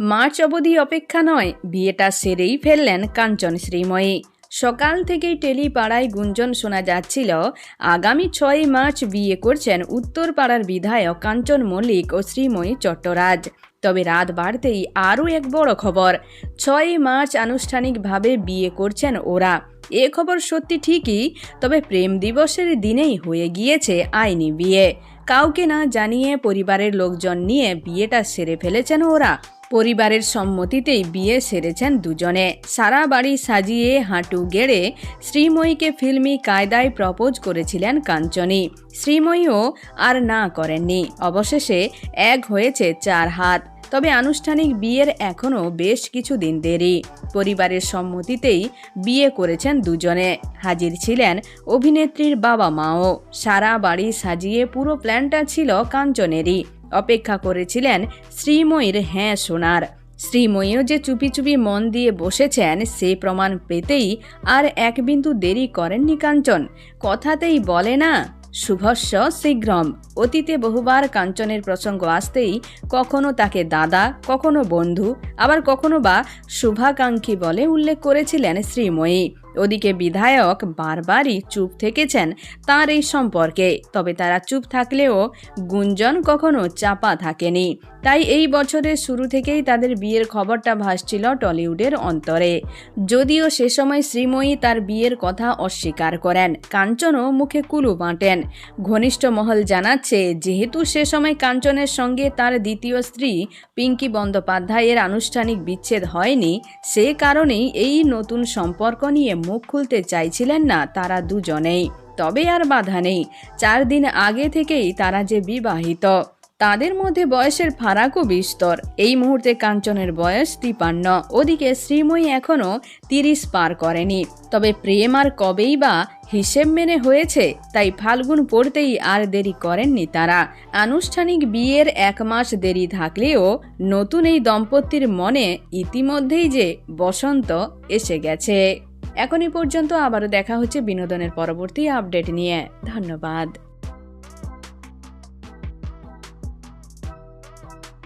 March অবধি অপেক্ষা নয়, বিয়েটা সেরেই ফেললেন কাঞ্চন শ্রীময়ী। সকাল থেকেই টেলিপাড়ায় গুঞ্জন শোনা যাচ্ছিল, আগামী ছয় মার্চ বিয়ে করছেন উত্তরপাড়ার বিধায়ক কাঞ্চন মল্লিক ও শ্রীময়ী চট্টরাজ। তবে রাত বাড়তেই আরও এক বড় খবর ছয় মার্চ আনুষ্ঠানিকভাবে বিয়ে করছেন ওরা। এ খবর সত্যি ঠিকই, তবে প্রেম দিবসের দিনেই হয়ে গিয়েছে আইনি বিয়ে। কাউকে না জানিয়ে পরিবারের লোকজন নিয়ে বিয়েটা সেরে ফেলেছেন ওরা। পরিবারের সম্মতিতেই বিয়ে সেরেছেন দুজনে। সারা বাড়ি সাজিয়ে, হাঁটু গেড়ে শ্রীময়ীকে ফিল্মি কায়দায় প্রপোজ করেছিলেন কাঞ্চনী। শ্রীময়ীও আর না করেননি। অবশেষে এক হয়েছে চার হাত। তবে আনুষ্ঠানিক বিয়ের এখনও বেশ কিছু দিন দেরি। পরিবারের সম্মতিতেই বিয়ে করেছেন দুজনে। হাজির ছিলেন অভিনেত্রীর বাবা মাও সারা বাড়ি সাজিয়ে পুরো প্ল্যানটা ছিল কাঞ্চনেরই। অপেক্ষা করেছিলেন শ্রীময়ীর হ্যাঁ শোনার। শ্রীময়ীও যে চুপি চুপি মন দিয়ে বসেছেন, সে প্রমাণ পেতেই আর এক বিন্দু দেরি করেননি কাঞ্চন। কথাতেই বলে না, শুভস্য শীঘ্রম। অতীতে বহুবার কাঞ্চনের প্রসঙ্গ আসতেই কখনো তাকে দাদা, কখনো বন্ধু, আবার কখনো বা শুভাকাঙ্ক্ষী বলে উল্লেখ করেছিলেন শ্রীময়ী। ওদিকে বিধায়ক বারবারই চুপ থেকেছেন তার এই সম্পর্কে, তবে তারা চুপ থাকলেও গুঞ্জন কখনো চাপা থাকেনি। তাই এই বছরের শুরু থেকেই তাদের বিয়ের খবরটা ভাসছিল টলিউডের অন্তরে। যদিও সে সময় শ্রীময়ী তার বিয়ের কথা অস্বীকার করেন, কাঞ্চনও মুখে কুলু বাঁটেন। ঘনিষ্ঠ মহল জানাচ্ছে, যেহেতু সে সময় কাঞ্চনের সঙ্গে তার দ্বিতীয় স্ত্রী পিঙ্কি বন্দ্যোপাধ্যায়ের আনুষ্ঠানিক বিচ্ছেদ হয়নি, সে কারণেই এই নতুন সম্পর্ক নিয়ে মুখ খুলতে চাইছিলেন না তারা দুজনেই। তবে আর বাধা নেই। চার দিন আগে থেকেই তারা যে বিবাহিত, তাদের মধ্যে বয়সের ফারাকও বিস্তর। এই মুহূর্তে কাঞ্চনের বয়স তিপান্ন। ওদিকে শ্রীময়ী এখনও তিরিশ পার করেনি। তবে প্রেম আর কবেই বা হিসেব মেনে হয়েছে, তাই ফাল্গুন পড়তেই আর দেরি করেননি তারা। আনুষ্ঠানিক বিয়ের এক মাস দেরি থাকলেও নতুন এই দম্পতির মনে ইতিমধ্যেই যে বসন্ত এসে গেছে। এখনই পর্যন্ত আবারও দেখা হচ্ছে বিনোদনের পরবর্তী আপডেট নিয়ে। ধন্যবাদ।